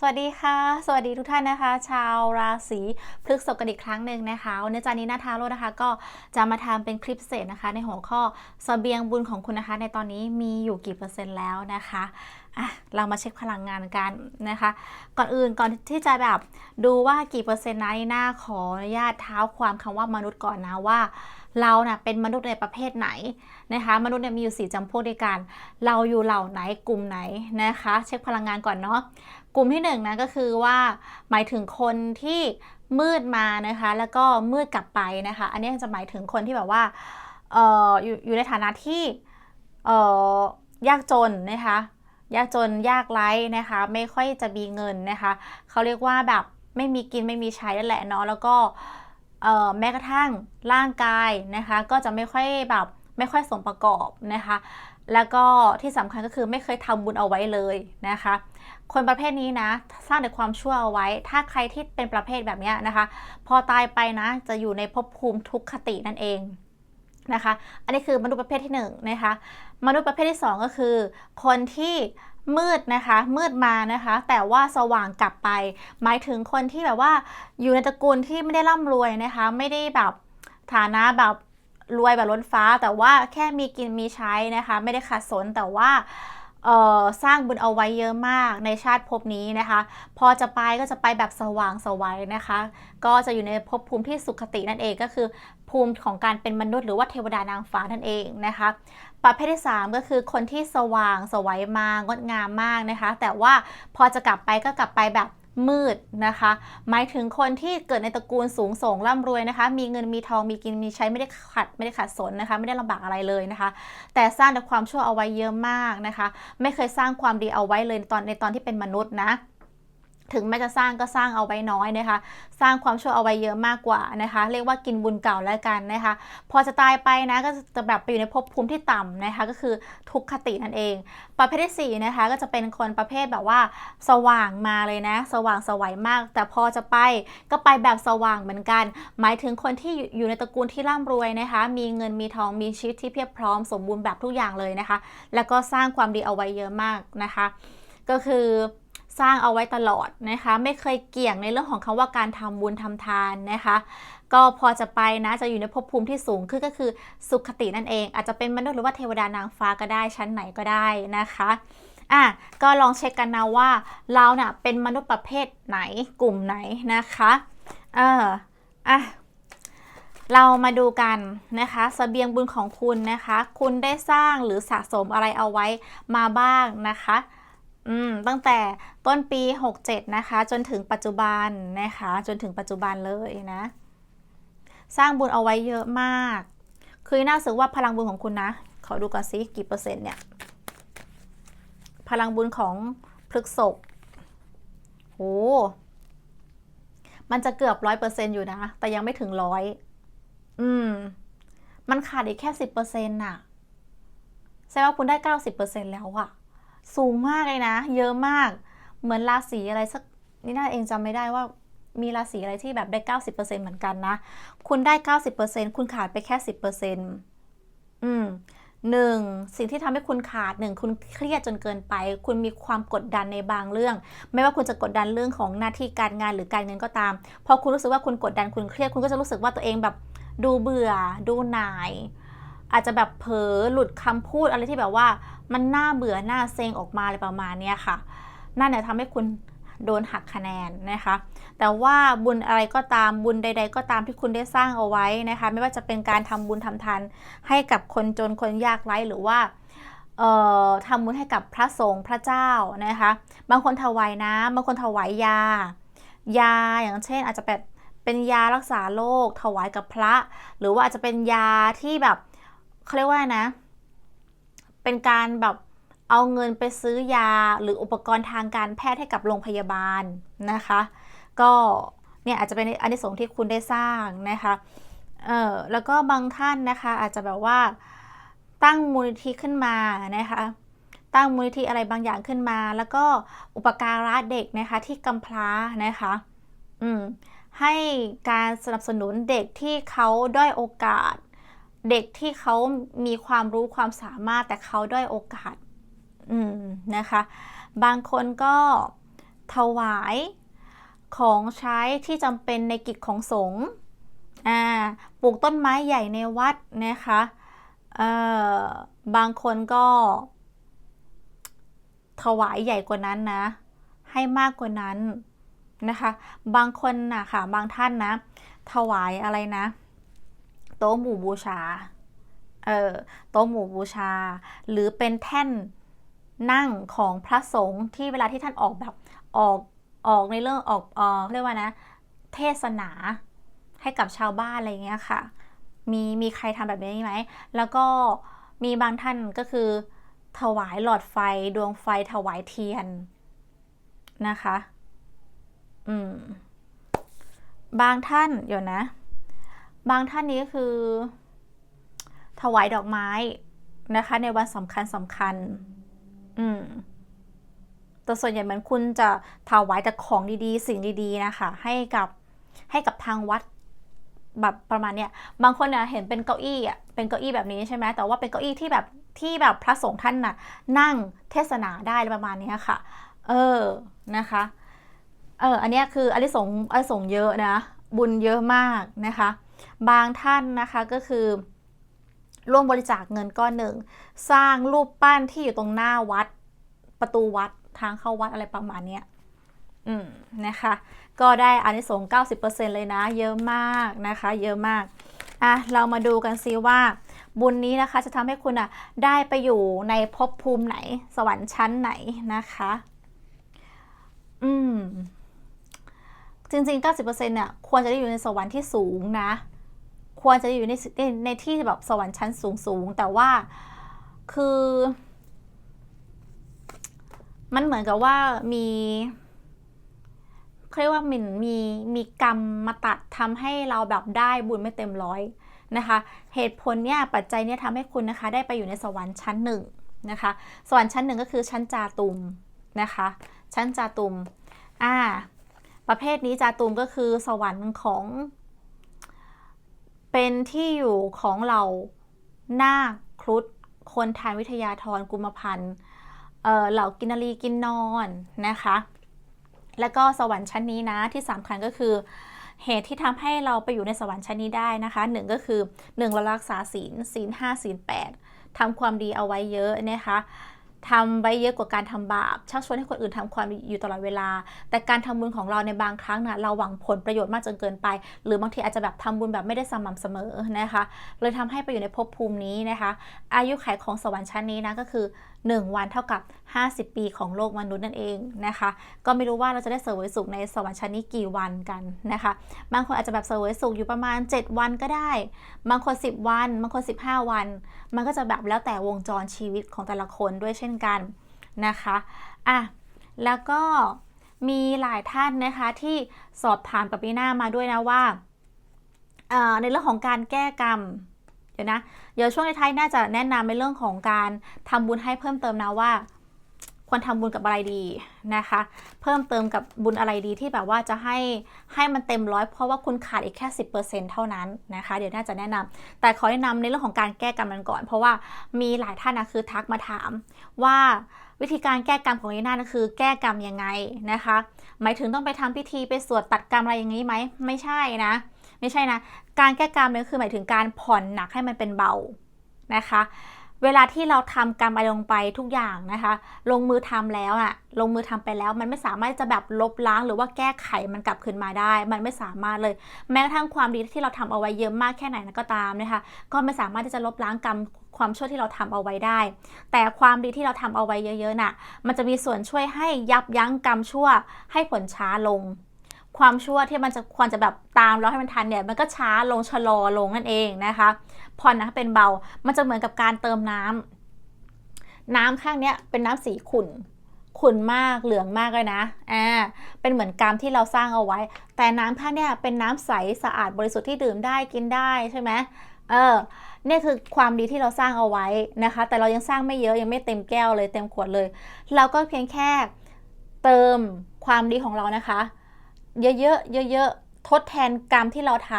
สวัสดีค่ะ สวัสดีทุกท่านนะคะ ชาวราศีพฤษภกันอีกครั้งหนึ่งนะคะวันนี้จานี้นาทาโรนะคะ ก็จะมาทำเป็นคลิปเศษนะคะ ในหัวข้อเสบียงบุญของคุณนะคะ ในตอนนี้มีอยู่กี่เปอร์เซ็นต์แล้วนะคะอะเรามาเช็คพลังงานกันนะคะ ก่อนอื่นก่อนที่จะแบบดูว่ากี่เปอร์เซ็นต์นะนี่นาขออนุญาตเท้าความคำว่ามนุษย์ก่อนนะว่า เราเนะ่ะเป็นมนุษย์ในประเภทไหน นะคะ มนุษย์เนี่ยมีอยู่สี่จำพวกด้วยกัน เราอยู่เหล่าไหนกลุ่มไหนนะคะ เช็คพลังงานก่อนเนาะกลุ่มที่1นนะก็คือว่าหมายถึงคนที่มืดมานะคะ แล้วก็มืดกลับไปนะคะ อันนี้จะหมายถึงคนที่แบบว่าอออยู่อยู่ในฐานะที่ยากจนนะคะยากจนยากไร้นะคะ ไม่ค่อยจะมีเงินนะคะเขาเรียกว่าแบบไม่มีกินไม่มีใช้นั่นแหละเนาะแล้วก็แม้กระทั่งร่างกายนะคะ ก็จะไม่ค่อยแบบ ไม่ค่อยสมประกอบนะคะ แล้วก็ที่สำคัญก็คือไม่เคยทำบุญเอาไว้เลยนะคะ คนประเภทนี้นะสร้างแต่ความชั่วเอาไว้ ถ้าใครที่เป็นประเภทแบบนี้นะคะ พอตายไปนะจะอยู่ในภพภูมิทุกขตินั่นเองนะคะ อันนี้คือมนุษย์ประเภทที่1นนะคะ มนุษย์ประเภทที่ 2 ก็คือ คนที่มืดนะคะ มืดมานะคะ แต่ว่าสว่างกลับไป หมายถึงคนที่แบบว่าอยู่ในตระกูลที่ไม่ได้ร่ำรวยนะคะ ไม่ได้แบบฐานะแบบ รวยแบบล้นฟ้าแต่ว่าแค่มีกินมีใช้นะคะ ไม่ได้ขาดสนแต่ว่าสร้างบุญเอาไว้เยอะมากในชาติภพนี้นะคะ พอจะไปก็จะไปแบบสว่างสวัยนะคะ ก็จะอยู่ในภพภูมิที่สุขตินั่นเองก็คือ ภูมิของการเป็นมนุษย์หรือว่าเทวดานางฟ้านั่นเองนะคะประเภทที่ 3 ก็คือคนที่สว่างสวัยมางดงามมากนะคะ แต่ว่าพอจะกลับไปก็กลับไปแบบ มืดนะคะ หมายถึงคนที่เกิดในตระกูลสูงส่งร่ำรวยนะคะ มีเงินมีทองมีกินมีใช้ไม่ได้ขัดไม่ได้ขัดสนนะคะ ไม่ได้ลำบากอะไรเลยนะคะ แต่สร้างแต่ความชั่วเอาไว้เยอะมากนะคะ ไม่เคยสร้างความดีเอาไว้เลยตอนในตอนที่เป็นมนุษย์นะ ถึงแม้จะสร้างก็สร้างเอาไว้น้อยนะคะ สร้างความชั่วเอาไว้เยอะมากกว่านะคะ เรียกว่ากินบุญเก่าแล้วกันนะคะ พอจะตายไปนะก็จะแบบไปอยู่ในภพภูมิที่ต่ำนะคะ ก็คือทุกขตินั่นเอง ประเภทที่4นะคะก็จะเป็นคนประเภทแบบว่า สว่างมาเลยนะ สว่างสวัยมาก แต่พอจะไปก็ไปแบบสว่างเหมือนกัน หมายถึงคนที่อยู่ในตระกูลที่ร่ำรวยนะคะ มีเงินมีทองมีชีวิตที่เพียบพร้อมสมบูรณ์แบบทุกอย่างเลยนะคะ แล้วก็สร้างความดีเอาไว้เยอะมากนะคะ ก็คือ สร้างเอาไว้ตลอดนะคะ ไม่เคยเกี่ยงในเรื่องของคำว่าการทำบุญทำทานนะคะ ก็พอจะไปนะจะอยู่ในภพภูมิที่สูงขึ้นก็คือสุขตินั่นเอง อาจจะเป็นมนุษย์หรือว่าเทวดานางฟ้าก็ได้ชั้นไหนก็ได้นะคะอะก็ลองเช็คกันนะว่าเราเนะ่ะเป็นมนุษย์ประเภทไหนกลุ่มไหนนะคะเอออะเรามาดูกันนะคะสเสบียงบุญของคุณนะคะ คุณได้สร้างหรือสะสมอะไรเอาไว้มาบ้างนะคะ อืมตั้งแต่ต้นปี 67 นะคะ จนถึงปัจจุบันนะคะ จนถึงปัจจุบันเลยนะ สร้างบุญเอาไว้เยอะมาก คือน่าสึกว่าพลังบุญของคุณนะ ขอดูก่อนสิกี่เปอร์เซ็นต์เนี่ย พลังบุญของพฤกษกโหมันจะเกือบร้อยเปอร์เซ็นต์อยู่นะ แต่ยังไม่ถึงร้อย อืม มันขาดอีกแค่สิบเปอร์เซ็นต์น่ะ แสดงว่าคุณได้เก้าสิบเปอร์เซ็นต์แล้วอะ สูงมากเลยนะ เยอะมาก เหมือนราศีอะไรสักนี่น่าเองจำไม่ได้ว่ามีราศีอะไรที่แบบได้ 90%เหมือนกันนะ คุณได้ 90%คุณขาดไปแค่ 10%อืมหนึ่งสิ่งที่ทำให้คุณขาดหนึ่งคุณเครียดจนเกินไป คุณมีความกดดันในบางเรื่อง ไม่ว่าคุณจะกดดันเรื่องของหน้าที่การงานหรือการเงินก็ตาม พอคุณรู้สึกว่าคุณกดดันคุณเครียดคุณก็จะรู้สึกว่าตัวเองแบบดูเบื่อ ดูหน่าย อาจจะแบบเผลอหลุดคำพูดอะไรที่แบบว่า มันน่าเบื่อหน้าเซ็งออกมาอะไรประมาณนี้ค่ะ นั่นเนี่ยทำให้คุณโดนหักคะแนนนะคะ แต่ว่าบุญอะไรก็ตามบุญใด ๆ ก็ตามที่คุณได้สร้างเอาไว้นะคะ ไม่ว่าจะเป็นการทำบุญทำทานให้กับคนจนคนยากไร้หรือว่าทำบุญให้กับพระสงฆ์พระเจ้านะคะ บางคนถวายน้ำบางคนถวายยา ยาอย่างเช่นอาจจะแบบเป็นยารักษาโรคถวายกับพระ หรือว่าอาจจะเป็นยาที่แบบเขาเรียกว่านะ เป็นการแบบเอาเงินไปซื้อยาหรืออุปกรณ์ทางการแพทย์ให้กับโรงพยาบาลนะคะ ก็เนี่ยอาจจะเป็นอันที่สงที่คุณได้สร้างนะคะเออแล้วก็บางท่านนะคะอาจจะแบบว่าตั้งมูลนิธิขึ้นมานะคะตั้งมูลนิธิอะไรบางอย่างขึ้นมา แล้วก็อุปการะเด็กนะคะที่กำพร้านะคะอืมให้การสนับสนุนเด็กที่เขาด้อยโอกาส เด็กที่เขามีความรู้ความสามารถแต่เขาด้อยโอกาสอืมนะคะ บางคนก็ถวายของใช้ที่จำเป็นในกิจของสงฆ์อ่าปลูกต้นไม้ใหญ่ในวัดนะคะเอ่อบางคนก็ ถวายใหญ่กว่านั้นนะ ให้มากกว่านั้นนะคะ บางคนนะค่ะ บางท่านนะ ถวายอะไรนะ โต๊ะหมู่บูชา เออ โต๊ะหมู่บูชา หรือเป็นแท่นนั่งของพระสงฆ์ที่เวลาที่ท่านออกแบบออกออกในเรื่องออกเออเรียกว่านะ เทศนาให้กับชาวบ้านอะไรอย่างเงี้ยค่ะ มีมีใครทำแบบนี้ไหม แล้วก็มีบางท่านก็คือ ถวายหลอดไฟดวงไฟถวายเทียนนะคะ อืม บางท่านเดี๋ยวนะ บางท่านนี้คือ ถวายดอกไม้นะคะ ในวันสำคัญสำคัญ อืมแต่ส่วนใหญ่เหมือนคุณจะถวายแต่ของดีๆ สิ่งดีๆนะคะ ให้กับให้กับทางวัดแบบประมาณเนี้ยบางคนเนี่ยเห็นเป็นเก้าอี้อะเป็นเก้าอี้แบบนี้ใช่ไหมแต่ว่าเป็นเก้าอี้ที่แบบที่แบบพระสงฆ์ท่านน่ะ นั่งเทศนาได้ประมาณนี้ค่ะ เออนะคะ เอออันนี้คืออริสงส์อริสงส์เยอะนะ บุญเยอะมากนะคะ บางท่านนะคะก็คือร่วมบริจาคเงินก้อนหนึ่ง สร้างรูปปั้นที่อยู่ตรงหน้าวัดประตูวัดทางเข้าวัดอะไรประมาณเนี้ยอืมนะคะ ก็ได้อานิสงส์90%เลยนะ เยอะมากนะคะ เยอะมากอะเรามาดูกันซิว่า บุญนี้นะคะจะทำให้คุณอะได้ไปอยู่ในภพภูมิไหน สวรรค์ชั้นไหนนะคะ อืม จริง ๆ 90%เนี่ยควรจะได้อยู่ในสวรรค์ที่สูงนะ ควรจะอยู่ในในในที่แบบสวรรค์ชั้นสูงสูงแต่ว่าคือ มันเหมือนกับว่ามีเรียกว่ามันมีมีกรรมมาตัดทำให้เราแบบได้บุญไม่เต็มร้อยนะคะ เหตุผลเนี่ยปัจจัยเนี่ยทำให้คุณนะคะได้ไปอยู่ในสวรรค์ชั้นหนึ่งนะคะ สวรรค์ชั้นหนึ่งก็คือชั้นจาตุมนะคะ ชั้นจาตุมอ่า ประเภทนี้จาตุมก็คือสวรรค์ของ เป็นที่อยู่ของเรานาคครุฑคนทานวิทยาธรกุมพันธ์เหล่ากินนรีกินนอนนะคะ แล้วก็สวรรค์ชั้นนี้นะที่สำคัญก็คือเหตุที่ทำให้เราไปอยู่ในสวรรค์ชั้นนี้ได้นะคะหนึ่งก็คือหนึ่งเรารักษาศีลศีลห้าศีลแปดทำความดีเอาไว้เยอะนะคะ ทำไว้เยอะกว่าการทำบาปชักชวนให้คนอื่นทำความดีอยู่ตลอดเวลา แต่การทำบุญของเราในบางครั้งนะเราหวังผลประโยชน์มากจนเกินไป หรือบางทีอาจจะแบบทำบุญแบบไม่ได้สม่ำเสมอนะคะเลยทำให้ไปอยู่ในภพภูมินี้นะคะ อายุขัยของสวรรค์ชั้นนี้นะก็คือ 1 วันเท่ากับ 50 ปีของโลกมนุษย์นั่นเองนะคะ ก็ไม่รู้ว่าเราจะได้เสวยสุขในสวรรค์ชั้นนี้กี่วันกันนะคะ บางคนอาจจะแบบเสวยสุขอยู่ประมาณ 7 วันก็ได้ บางคน 10 วัน บางคน 15 วัน มันก็จะแบบแล้วแต่วงจรชีวิตของแต่ละคนด้วยเช่นกันนะคะอะแล้วก็มีหลายท่านนะคะที่สอบถามกับปีหน้ามาด้วยนะว่าในเรื่องของการแก้กรรม เดี๋ยวนะ เดี๋ยวช่วงท้ายน่าจะแนะนำในเรื่องของการทำบุญให้เพิ่มเติมนะว่าควรทำบุญกับอะไรดีนะคะ เพิ่มเติมกับบุญอะไรดีที่แบบว่าจะให้ให้มันเต็มร้อยเพราะว่าคุณขาดอีกแค่ 10%เท่านั้นนะคะ เดี๋ยวน่าจะแนะนำแต่ขอแนะนำในเรื่องของการแก้กรรมมันก่อน เพราะว่ามีหลายท่านนะคือทักมาถามว่าวิธีการแก้กรรมของยีน่านะคือ แก้กรรมยังไงนะคะ หมายถึงต้องไปทำพิธีไปสวดตัดกรรมอะไรอย่างนี้ไหมไม่ใช่นะ ไม่ใช่นะ การแก้กรรมเนี่ยคือหมายถึงการผ่อนหนักให้มันเป็นเบานะคะ เวลาที่เราทำกรรมอะไรลงไปทุกอย่างนะคะ ลงมือทำแล้วอะลงมือทำไปแล้ว มันไม่สามารถจะแบบลบล้างหรือว่าแก้ไขมันกลับคืนมาได้ มันไม่สามารถเลย แม้กระทั่งความดีที่เราทำเอาไว้เยอะมากแค่ไหนก็ตามนะคะ ก็ไม่สามารถที่จะลบล้างกรรมความชั่วที่เราทำเอาไว้ได้ แต่ความดีที่เราทำเอาไว้เยอะๆน่ะ มันจะมีส่วนช่วยให้ยับยั้งกรรมชั่วให้ผลช้าลง ความชั่วที่มันจะควรจะแบบตามเราให้มันทันเนี่ยมันก็ช้าลงชะลอลงนั่นเองนะคะผ่อนนะเป็นเบา มันจะเหมือนกับการเติมน้ำน้ำข้างเนี้ยเป็นน้ำสีขุ่นขุ่นมากเหลืองมากเลยนะอ่าเป็นเหมือนกรรมที่เราสร้างเอาไว้ แต่น้ำข้างเนี้ยเป็นน้ำใสสะอาดบริสุทธิ์ที่ดื่มได้กินได้ใช่ไหมเออนี่คือความดีที่เราสร้างเอาไว้นะคะ แต่เรายังสร้างไม่เยอะยังไม่เต็มแก้วเลยเต็มขวดเลย เราก็เพียงแค่เติมความดีของเรานะคะ เยอะๆเยอะๆทดแทนกรรมที่เราท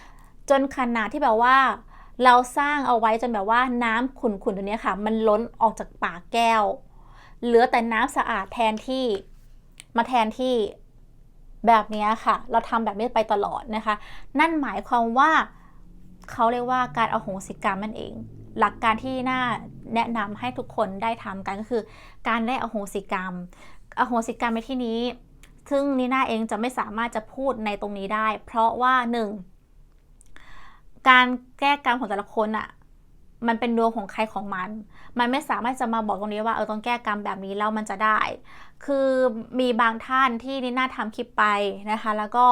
ำจนขนาดที่แบบว่าเราสร้างเอาไว้จนแบบว่าน้ำขุ่นๆตัวนี้ค่ะ มันล้นออกจากปากแก้ว เหลือแต่น้ำสะอาดแทนที่มาแทนที่แบบนี้ค่ะ เราทำแบบนี้ไปตลอดนะคะ นั่นหมายความว่าเขาเรียกว่าการเอโหสิกรรมนั่นเอง หลักการที่น่าแนะนำให้ทุกคนได้ทำกันก็คือ การได้อโหสิกรรมอโหสิกรรมในที่นี้ ซึ่งนีน่าเองจะไม่สามารถจะพูดในตรงนี้ได้ เพราะว่าหนึ่งการแก้กรรมของแต่ละคนอะมันเป็นดวงของใครของมัน มันไม่สามารถจะมาบอกตรงนี้ว่าเออต้องแก้กรรมแบบนี้แล้วมันจะได้ คือมีบางท่านที่นิน่าทำคลิปไปนะคะ แล้วก็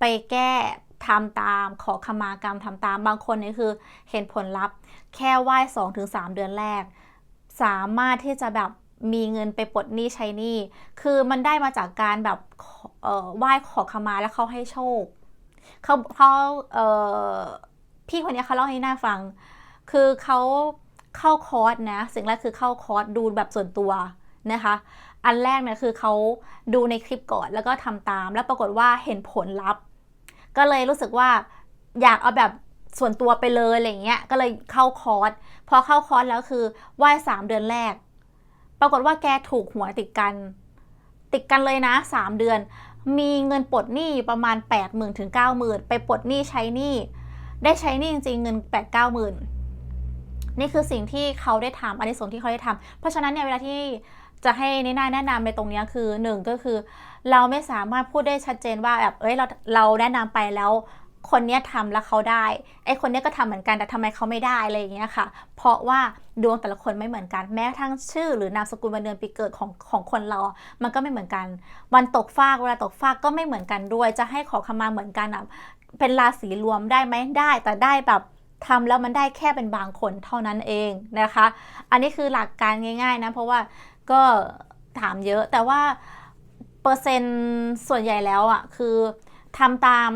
ไปแก้ทำตามขอขมากรรมทำตาม บางคนนี่คือเห็นผลลัพธ์ แค่ไหว้สองถึงสามเดือนแรก สามารถที่จะแบบ มีเงินไปปลดหนี้ใช้หนี้ คือมันได้มาจากการแบบไหว้ขอขมาแล้วเขาให้โชคเขาเขาเพี่คนนี้เขาเล่าให้หน่าฟัง คือเขาเข้าคอร์สนะ สิ่งแรกคือเข้าคอร์สดูแบบส่วนตัวนะคะ อันแรกเนี่ยคือเขาดูในคลิปก่อนแล้วก็ทำตาม แล้วปรากฏว่าเห็นผลลัพธ์ ก็เลยรู้สึกว่าอยากเอาแบบส่วนตัวไปเลยอะไรเงี้ย ก็เลยเข้าคอร์ส พอเข้าคอร์สแล้วคือไหว้สามเดือนแรก ปรากฏว่าแกถูกหวยติดกัน ติดกันเลยนะสามเดือน มีเงินปลดหนี้ประมาณ8ปดหมื่นถึงเก้าหมื่นไปปลดหนี้ใช้หนี้ได้ใช้หนี้จริงๆเงิน8ปดเก้าหมื่นนี่คือสิ่งที่เขาได้ทำอันนี้ส่วนที่เขาได้ทำเพราะฉะนั้นเนี่ยเวลาที่จะให้นิน่าแนะนำในตรงนี้คือหนึ่งก็คือ เราไม่สามารถพูดได้ชัดเจนว่าแบบเอ้ยเราเราแนะนำไปแล้ว คนเนี้ยทำแล้วเขาได้ไอ้คนเนี้ยก็ทำเหมือนกันแต่ทำไมเขาไม่ได้อะไรอย่างเงี้ยค่ะ เพราะว่าดวงแต่ละคนไม่เหมือนกันแม้กระทั่งชื่อ หรือนามสกุลวันเดือนปีเกิดของของคนเรา มันก็ไม่เหมือนกัน วันตกฟากเวลาตกฟากก็ไม่เหมือนกันด้วย จะให้ขอขมาเหมือนกันอะเป็นราศีรวมได้ไหมได้แต่ได้แบบทำแล้วมันได้แค่เป็นบางคนเท่านั้นเองนะคะ อันนี้คือหลักการง่ายๆนะ เพราะว่าก็ถามเยอะแต่ว่าเปอร์เซ็นต์ส่วนใหญ่แล้วอะคือทำตาม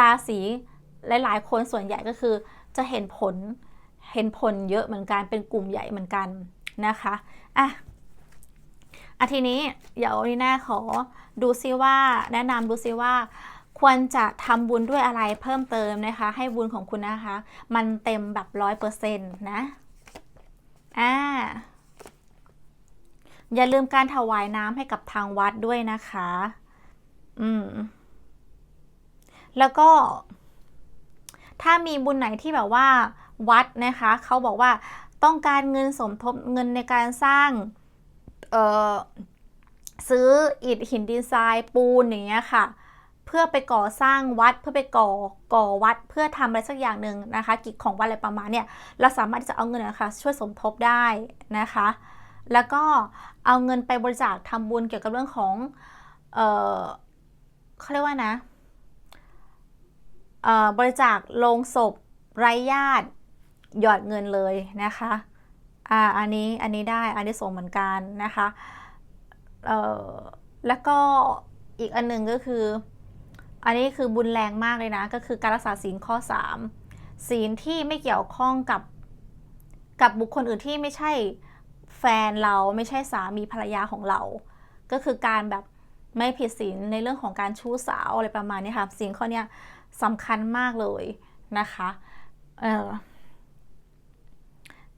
ราศีหลาย ๆ คนส่วนใหญ่ก็คือจะเห็นผลเห็นผลเยอะเหมือนกันเป็นกลุ่มใหญ่เหมือนกันนะคะอะอาทีนี้เดี๋ยวนีน่าขอดูซิว่าแนะนำดูซิว่า ควรจะทำบุญด้วยอะไรเพิ่มเติมนะคะ ให้บุญของคุณนะคะ มันเต็มแบบร้อยเปอร์เซ็นต์นะอ่าอย่าลืมการถวายน้ำให้กับทางวัดด้วยนะคะ อืม แล้วก็ถ้ามีบุญไหนที่แบบว่าวัดนะคะเขาบอกว่าต้องการเงินสมทบเงินในการสร้างเออซื้ออิฐหินดินทรายปูนอย่างเงี้ยค่ะ เพื่อไปก่อสร้างวัดเพื่อไปก่อก่อวัดเพื่อทำอะไรสักอย่างหนึ่งนะคะ กิจของวัดอะไรประมาณเนี่ยเราสามารถที่จะเอาเงินนะคะช่วยสมทบได้นะคะ แล้วก็เอาเงินไปบริจาคทำบุญเกี่ยวกับเรื่องของเออเขาเรียกว่านะ บริจาคโลงศพไร้ญาติหยอดเงินเลยนะคะอ่าอันนี้อันนี้ได้อันนี้ส่งเหมือนกันนะคะเอ่อแล้วก็อีกอันหนึ่งก็คือ อันนี้คือบุญแรงมากเลยนะ ก็คือการรักษาศีลข้อ 3 ศีลที่ไม่เกี่ยวข้องกับกับบุคคลอื่นที่ไม่ใช่แฟนเราไม่ใช่สามีภรรยาของเรา ก็คือการแบบไม่ผิดศีลในเรื่องของการชู้สาวอะไรประมาณนี้ค่ะศีลข้อนี้ สำคัญมากเลยนะคะ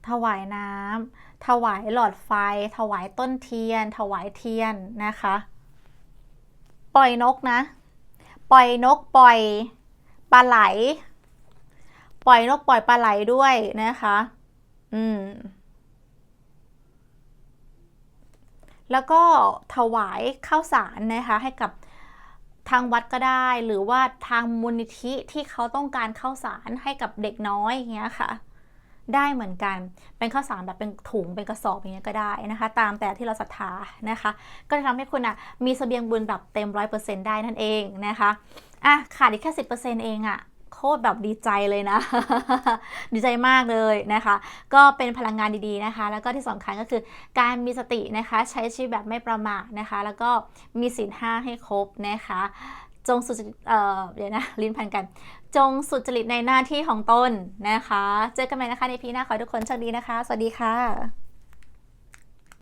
ถวายน้ำถวายหลอดไฟ ถวายต้นเทียน ถวายเทียนนะคะ ปล่อยนกนะ ปล่อยนกปล่อยปลาไหล ปล่อยนกปล่อยปลาไหลด้วยนะคะ อืมแล้วก็ถวายข้าวสารนะคะให้กับ ทางวัดก็ได้หรือว่าทางมูลนิธิที่เขาต้องการข้าวสารให้กับเด็กน้อยอย่างเงี้ยค่ะ ได้เหมือนกันเป็นข้าวสารแบบเป็นถุงเป็นกระสอบอย่างเงี้ยก็ได้นะคะ ตามแต่ที่เราศรัทธานะคะ ก็จะทำให้คุณอะมีเสบียงบุญแบบเต็มร้อยเปอร์เซ็นต์ได้นั่นเองนะคะอะขาดอีกแค่สิบเปอร์เซ็นต์เองอะ โคตรแบบดีใจเลยนะ ดีใจมากเลยนะคะ ก็เป็นพลังงานดีๆนะคะ แล้วก็ที่สำคัญก็คือการมีสตินะคะ ใช้ชีวิตแบบไม่ประมาทนะคะ แล้วก็มีศีลห้าให้ครบนะคะ จงสุดเอ่อเดี๋ยวนะ ลิ้นพันกัน จงสุจริตในหน้าที่ของตนนะคะ เจอกันใหม่นะคะในพีหน้าขอให้ทุกคนโชคดีนะคะ สวัสดีค่ะ